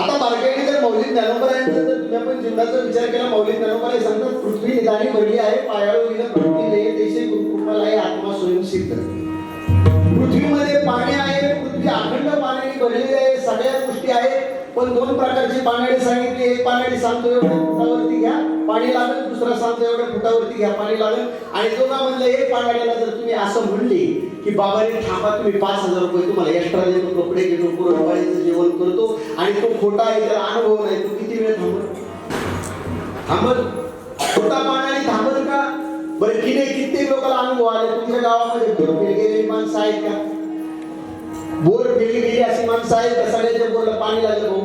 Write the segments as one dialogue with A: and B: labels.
A: आता बारकाईने जर मौलिक ज्ञानोबरायांचं जर तुम्ही आपण जीवनाचा विचार केला मौलिक ज्ञानोपराय सांगतात पृथ्वी निदानी पडली आहे पायाळू विना पृथ्वी लय देशे गुरुकृपाला आहे आत्मा स्वयंसिद्ध पृथ्वीमध्ये पाणी आहे पृथ्वी अखंड पाण्याने भरलेली आहे सगळ्या गोष्टी आहेत पण दोन प्रकारची पाण्याने सांगितली एक पाण्याने सांगतो एवढ्या फुटावरती घ्या पाणी लागेल दुसरा सांगतो एवढ्या फुटावरती घ्या पाणी लागेल आणि दोघा म्हणलं एक पाण्याला जर तुम्ही असं म्हणली की बाबाने थांबा तुम्ही पाच हजार रुपये तुम्हाला एक्स्ट्रा देतो कपडे घेतो पुरणपोळीचं जेवण करतो आणि तो खोटा आहे त्याला अनुभव नाही. तो किती वेळ थांबत थांबत खोटा पाण्याने थांबत का? बरं किने कित्येक लोकांना अनुभव आले. तुमच्या गावामध्ये भरपूर गेलेली माणसं आहेत का? बोर गेली गेली अशी माणसं आहेत का? सगळ्याच्या बोरला पाणी लागलं भाऊ.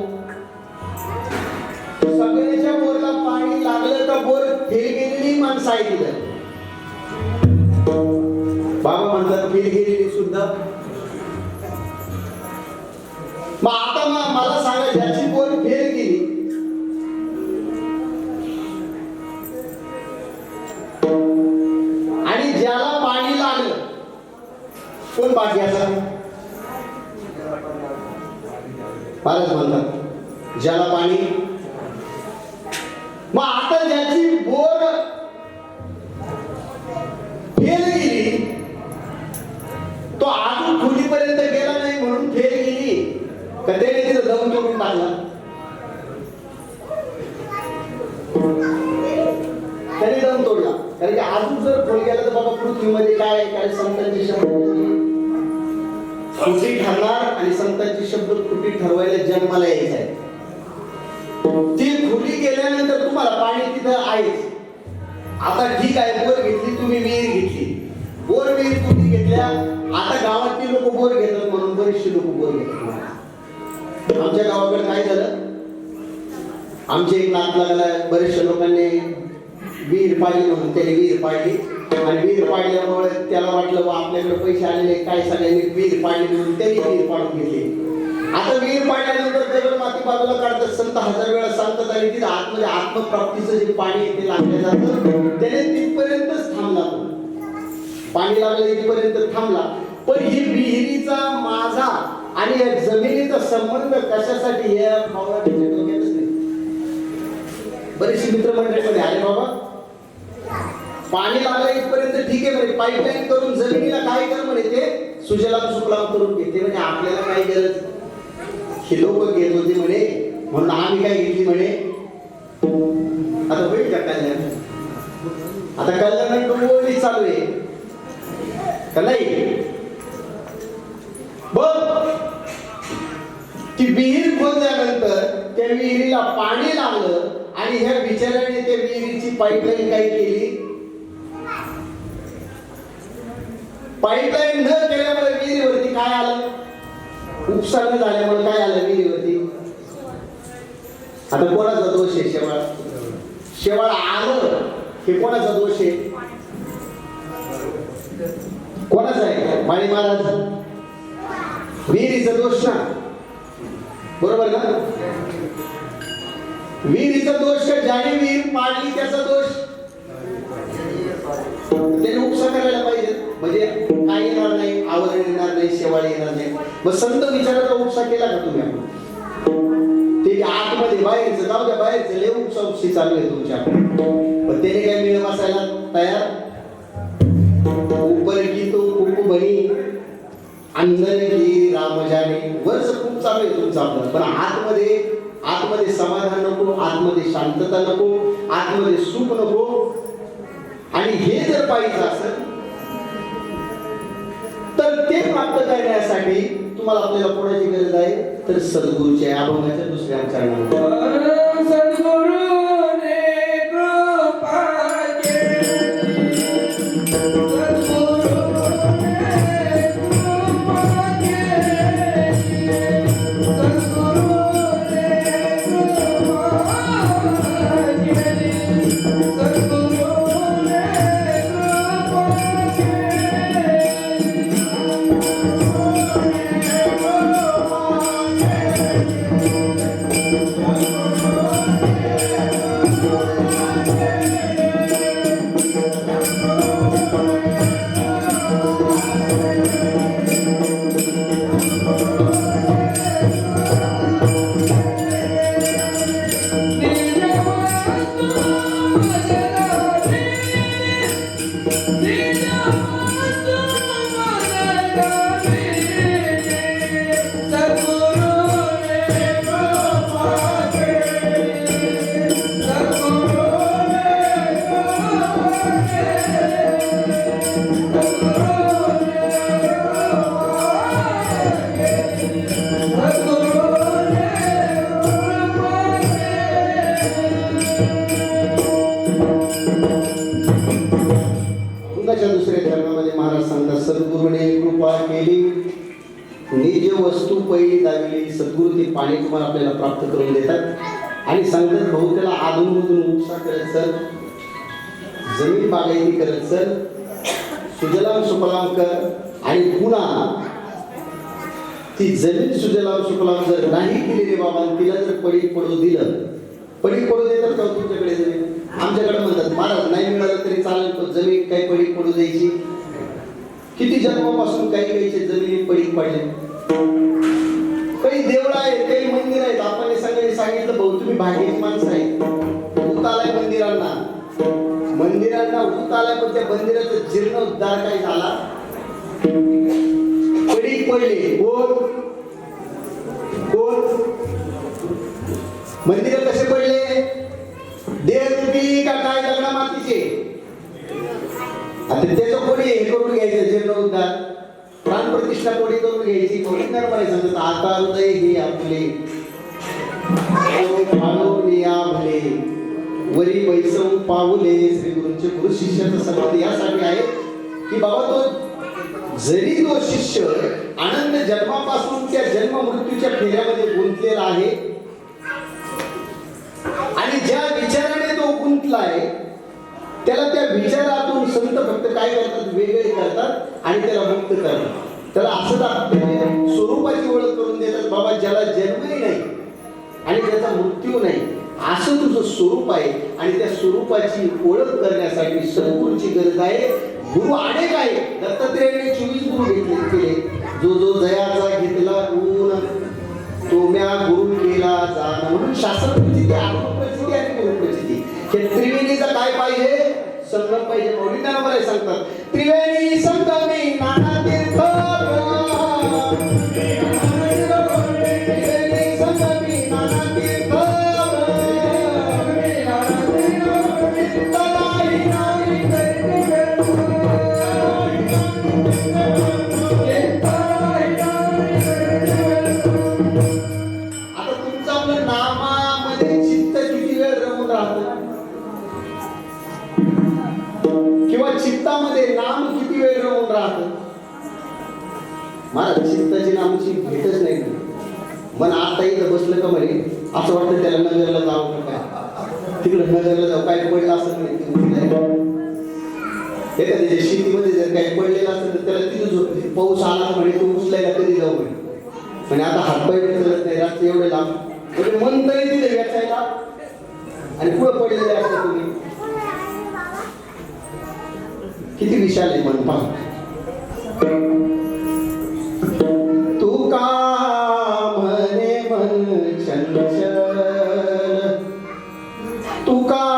A: सगळ्याच्या बोरला पाणी लागलं तर बोर फेल गेलेली माणसं आहेत तिथं म्हणतात फेल गेलेली सुद्धा. मग आता म- मला सांगा ज्याची बोल फेल गेली आणि ज्याला पाणी लागलं कोण बाकी असा फारच म्हणतात ज्याला पाणी. मग आता ज्याची बोर अजून गेला नाही म्हणून फेल गेली तर त्याने तिथं दम तोडून टाकला. त्याने दम तोडला. कारण की अजून जर खोल गेला तर बाबा पृथ्वीमध्ये काय काय संतांचे शब्द खोटी ठरणार आणि संतांचे शब्द खोटी ठरवायला जन्माला यायचं आहे. ती खोली गेल्यानंतर तुम्हाला पाणी तिथं आहेच. आता ठीक आहे बोर घेतली तुम्ही विहीर घेतली. बोर विहीर तुम्ही घेतल्या? लोक बोर घेतात म्हणून बरेचसे लोक बोर घेतात. आमच्या गावाकडे काय झालं? आमचे एक नात लागला बरेचशा लोकांनी विहीर पाडली म्हणून त्याने विहीर पाडली. आणि विहीर पाडल्यामुळे त्याला वाटलं बा आपल्याकडे पैसे आलेले काय सगळ्यांनी विहीर पाडली म्हणून त्यांनी विहीर पाडून घेतली. आता विहीर पाडल्यानंतर दगड माती बाजूला काढतात. संत हजार वेळा सांगतात आणि तिथे आतमध्ये आत्मप्राप्तीचं जे पाणी आहे ते लागलं जातं. त्याने तिथपर्यंतच थांबला पाणी लागलं इथपर्यंत थांबला. पण ही विहिरीचा माझा आणि या जमिनीचा संबंध कशासाठी या भावनाच्या डोक्यातच नाही. मित्रमंडळीमध्ये आले बाबा. पाणी लागलं इथपर्यंत ठीक आहे म्हणे. पाईपलाईन करून जमिनीला काय कर म्हणे ते? सुजलाम सुफलाम करून घेते म्हणजे आपल्याला काय गरज हे लोक घेत होते म्हणे. म्हणून आम्ही काय घेतली म्हणे? आता होईल का कल्याण? आता कल्याण म्हणजे चालू आहे. का नाही? ती विहीर खोदल्यानंतर त्या विहिरीला पाणी लागलं आणि ह्या बिचाऱ्याने त्या विहिरीची पाईपलाईन काय केली? पाईपलाईन न केल्यामुळे विहिरीवरती काय आलं? उपसान झाल्यामुळे काय आलं विहिरीवरती? आता कोणाचा दोष आहे शेवाळ? शेवाळ आलं. हे कोणाचा दोष आहे? कोणाचा आहे? माळी महाराज. विहिरीचा दोष ना? बरोबर ना? विहिरीचा दोष का? ज्याने विहीर पाडली त्याचा दोष? त्याने उपसा करायला पाहिजे. म्हणजे काय येणार नाही? आवरण येणार नाही शेवाळ येणार नाही. मग संत विचाराचा उपसा केला का तुम्ही आपण? ते आतमध्ये बाहेरचं जाऊ द्या बाहेरचं लय उपसा उपसी चालू आहे तुमच्या. पण त्याने काय मिळ बसायला तयार? उपर गीतो कुंकू बनी अंधन की रामजाने वर्ष खूप चालू आहे तुमचं आपलं. पण आतमध्ये आतमध्ये समाधान नको आतमध्ये शांतता नको आतमध्ये सुख नको. आणि हे जर पाहिजे असेल तर ते प्राप्त करण्यासाठी तुम्हाला आपल्याला कोणाची गरज आहे? तर सद्गुरूच्या अभंगाच्या दुसऱ्या चरणामध्ये प्राप्त करून देतात. आणि सांगतात भाऊ त्याला आधूनमधून उपसा करत सर. जमीन बागायती करत सर. सुजलाम सुफलाम कर. आणि पुन्हा ती जमीन सुजलाम सुफलाम जर नाही केलेली बाबा तिला जर पडी पडू दिलं. पडी पडू दे का तुमच्याकडे जमीन. आमच्याकडे म्हणतात महाराज नाही मिळालं तरी चालेल पण जमीन काही पडी पडू द्यायची. किती जन्मापासून काही काहीचे जमिनी पडी पडले. काही देवळं आहेत काही मंदिर आहेत. आपण सगळ्यांनी सगळे सांगितलं भाऊ तुम्ही भाग्याची माणसं आहेत. भूत आलाय मंदिरांना. मंदिरांना उतालाय आलाय पण त्या मंदिराचा जीर्णोद्धार काय झाला? पडी पडले. कोण? कोण? मंदिर कोणी करून घ्यायची. कोणी नाही पाहिजे सांगत आता हृदय हे आपले. भले. वरी पैसम पावले श्री गुरूंचे गुरु शिष्याचा संवाद यासाठी आहे की बाबा तो जरी तो शिष्य आनंद जन्मापासून त्या जन्म मृत्यूच्या फेऱ्यामध्ये गुंतलेला आहे आणि ज्या विचाराने तो गुंतलाय त्याला त्या विचारातून संत फक्त काय करतात? वेगळे करतात आणि त्याला मुक्त करतात. त्याला असं दाखवते म्हणजे स्वरूपाची ओळख करून देतात बाबा ज्याला जन्मही नाही आणि त्याचा मृत्यू नाही असं तुझं स्वरूप आहे आणि त्या स्वरूपाची ओळख करण्यासाठी सद्गुरूची गरज आहे. गुरु अनेक आहे दत्तात्रेयाने चोवीस गुरु घेतले केले. जो जो जयाचा घेतला गुण तो म्या गुरु केला जाण. म्हणून शास्त्र प्रचिती आत्मप्रचिती आणि गुरु हे त्रिवेणीचा काय पाहिजे संगम पाहिजे. मौलिकांना मला सांगतात त्रिवेणी संगमी नाना तीर्थ मला चित्ताची नामची भेटच नाही. मन आता इथं बसलं का म्हणे असं वाटतं त्याला नगरला जावं काय? तिकडं नगरला जाऊ काय पडलं असं नाही एखाद्याच्या शेतीमध्ये जर काही पडलेलं असेल तर त्याला तिथं झोप पाऊस आला म्हणे तो उचलायला कधी जाऊ म्हणे? म्हणजे आता हातपाय बी नाही रात्री एवढे लांब. म्हणजे मन तरी तिथे वेचायला आणि पुढे पडलेले असतात तुम्ही. किती विशाल आहे मन पहा मन तुका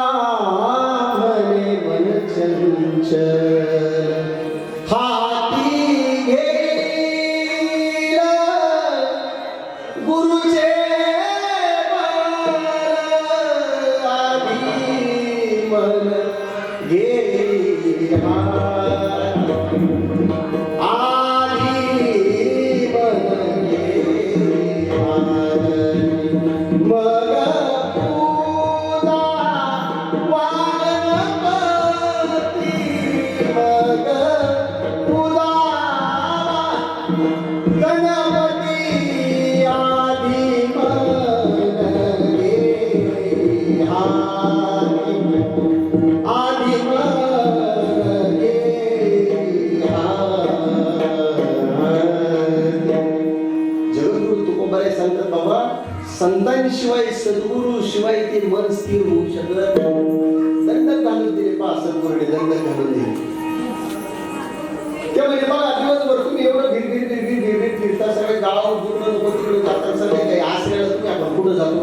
A: म्हणजे बघा दिवसभर तुम्ही एवढं भिर भिर भिर भिर भिर भिर फिरता सगळे गावावर दुकडं नको तिकडे जातात सगळे काही आश्रयाला तुम्ही आपण कुठं जातो?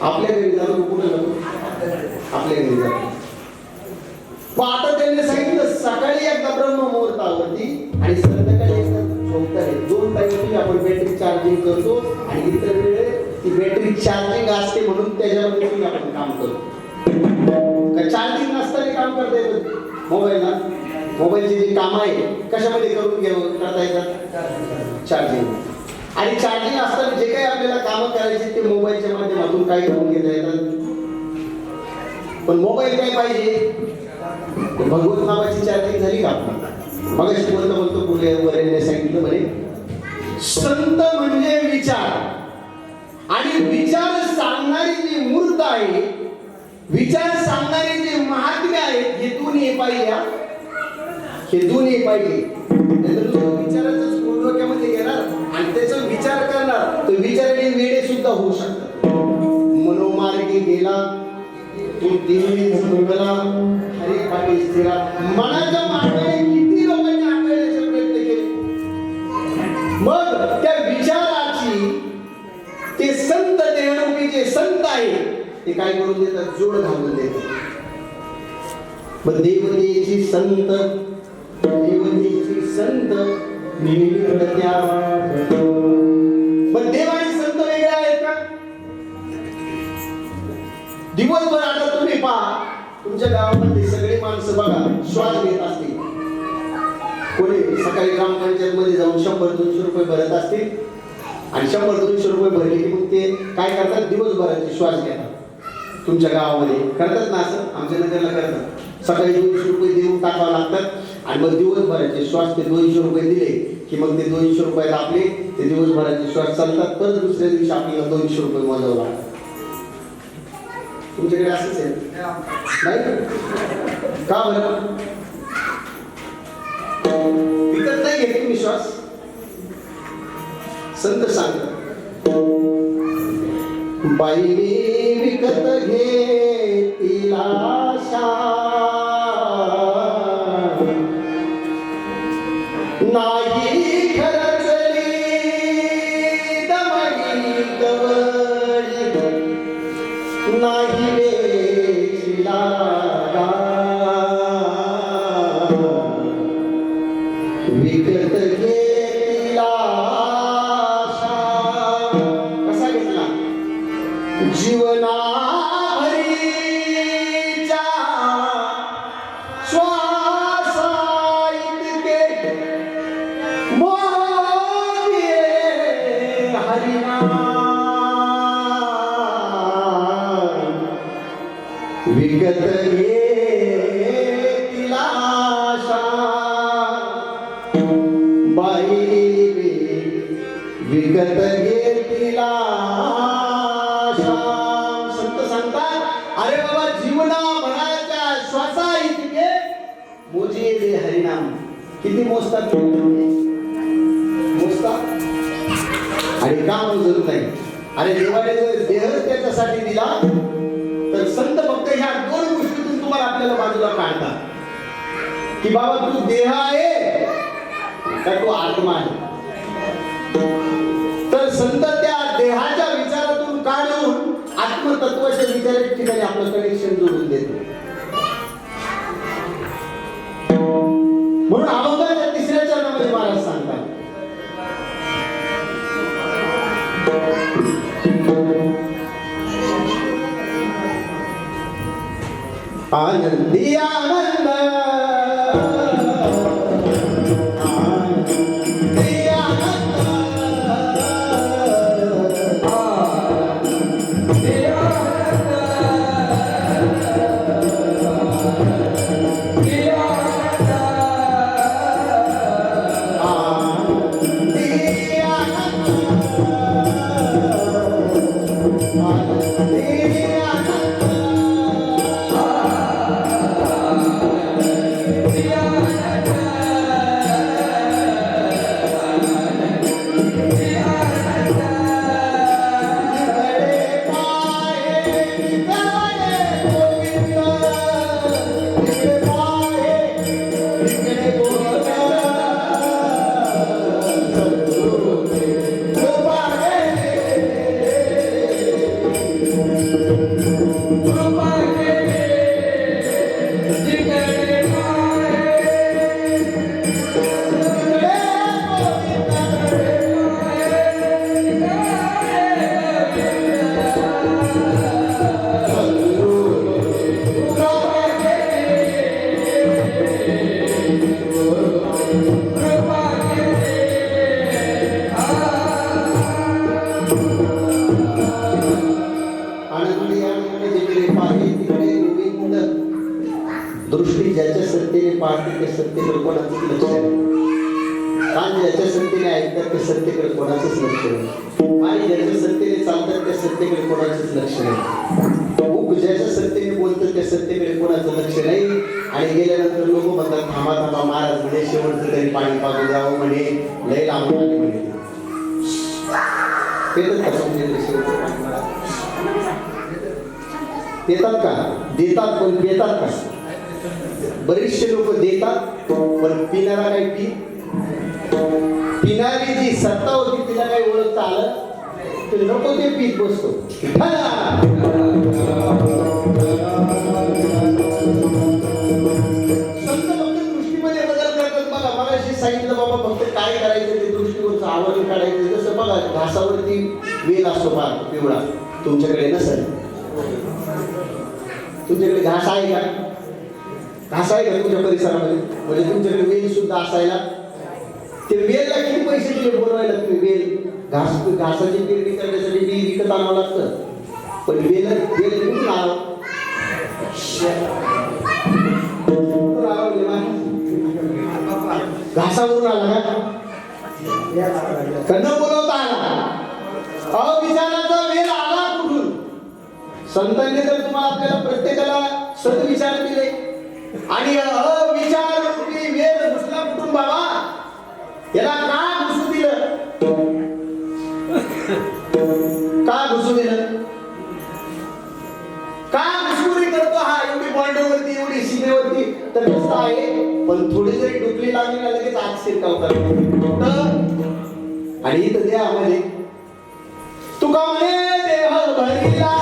A: आपल्या घरी जातो कुठं जातो? आपल्या घरी जातो. आता त्यांनी सांगितलं सकाळी एकदा ब्रह्म मुहूर्तावरती आणि संध्याकाळी एकदा झोपताना दोन टाईम आपण बॅटरी चार्जिंग करतो आणि इतर वेळे ती बॅटरी चार्जिंग असते म्हणून त्याच्यामध्ये आपण काम करतो. मोबाईलचे जे कामं आहे कशामध्ये करून घ्यावं करता येतात? चार्जिंग. आणि चार्जिंग असताना जे काही आपल्याला कामं करायची ते मोबाईलच्या माध्यमातून काय करून घेता येतात. पण मोबाईल काय पाहिजे? भगवत नावाची चार्जिंग झाली का? मग बोलतो बोलतो पुढे वरेने सांगितलं म्हणे संत म्हणजे विचार. आणि विचार सांगणारी जी मूर्त आहे विचार सांगणारे जे महात्मे आहेत हे दोन्ही पाहिजे हे दोन्ही पाहिजे तो विचाराचाच मूळ डोक्यामध्ये घेणार आणि त्याचा विचार करणार. तर विचाराने वेडे सुद्धा होऊ शकतात. मनोमार्गे गेला तो देवी झुकला हरे पाठी स्थिरा मनाच्या मार्गाने किती लोकांनी आकळण्याचा प्रयत्न केले. मग त्या विचाराची ते संत देहरूपी जे संत आहे ते काय करून देतात? जोड घालून देतात. मग देवतेची संत देवतेची संत पण देव आणि संत वेगळे आहेत का? दिवसभर आता तुम्ही पहा तुमच्या गावामध्ये सगळे माणसं बघा श्वास घेत असतील. कोणी सकाळी ग्रामपंचायत मध्ये जाऊन शंभर दोनशे रुपये भरत असतील? आणि शंभर दोनशे रुपये भरले की मग ते काय करतात? दिवसभराचे श्वास घेतात. तुमच्या गावामध्ये करतात ना असं? आमच्या नगरला करतात. सकाळी दोनशे रुपये देऊन टाकावं लागतात. आणि मग दिवसभराचे श्वास ते दोनशे रुपये दिले की मग ते दोनशे रुपये आपले ते दिवसभराचे श्वास चालतात. परत दुसऱ्या दिवशी आपल्याला दोनशे रुपये मोजावं लागतात. तुमच्याकडे असंच आहे? नाही? का बरं? विकत नाही घेत तुम्ही श्वास? संत सांगतात बाई विकत घे तिला नाही मोजतात मोजतात. आणि का मोजत नाही? आणि देवाने जर देहच त्याच्यासाठी दिला तर संत फक्त ह्या दोन गोष्टीतून तुम्हाला आपल्याला बाजूला काढतात. की बाबा तू देह आहे का तू आत्मा आहे? तर संत त्या देहाच्या विचारातून काढून आत्मतत्वाच्या विचाराच्या ठिकाणी आपलं कनेक्शन जोडून देतो. म्हणून आनंदी Thank you. त्या सत्तेकडे कोणाचंच लक्ष नाही कान ज्याच्या सत्तेने ऐकतात त्या सत्तेकडे कोणाचंच लक्ष नाही. पाय ज्याच्या सत्तेने चालतात त्या सत्तेकडे कोणाचंच लक्ष नाही. मुख ज्याच्या सत्तेने बोलतं त्या सत्तेकडे कोणाचं लक्ष नाही. आणि गेल्यानंतर लोक म्हणतात थांबा थांबा महाराज म्हणे शेवटचं तरी पाणी पाजून द्यावं म्हणे. लय लांब म्हणे पेटत का का? देतात पण देतात का? बरेचसे लोक देतात पण पिणारा काही पी? पिणारी जी सत्ता होती तिला काही ओळखता आलं तर नको ते पीत बसतो. आहे का तुमच्या परिसरामध्ये? म्हणजे तुमच्याकडे वेल सुद्धा असायला? ते वेलला किती पैसे दिले बोलवायला तुम्ही वेल घास घासाची पेरणी करण्यासाठी बी विकत आणावं लागतं. पण वेल वेल कुठून लाव घासावरून आला का? कन्न बोलवता आला? अविचाराचा वेल आला कुठून? संतांनी तर तुम्हाला आपल्याला प्रत्येकाला सद्विचार दिले आणि अविचार रूपी वेद घुसला कुठून बाबा याला का घुसू दिलं? का घुसू दिलं? का घुसखोरी करतो हा? एवढी बॉर्डरवरती एवढी सीमेवरती तर कसं आहे. पण थोडी जरी डुकली लागली ना लगेच आग शिरकाव कुठं? आणि इथं द्या म्हणजे तुका म्हणे देह भरिला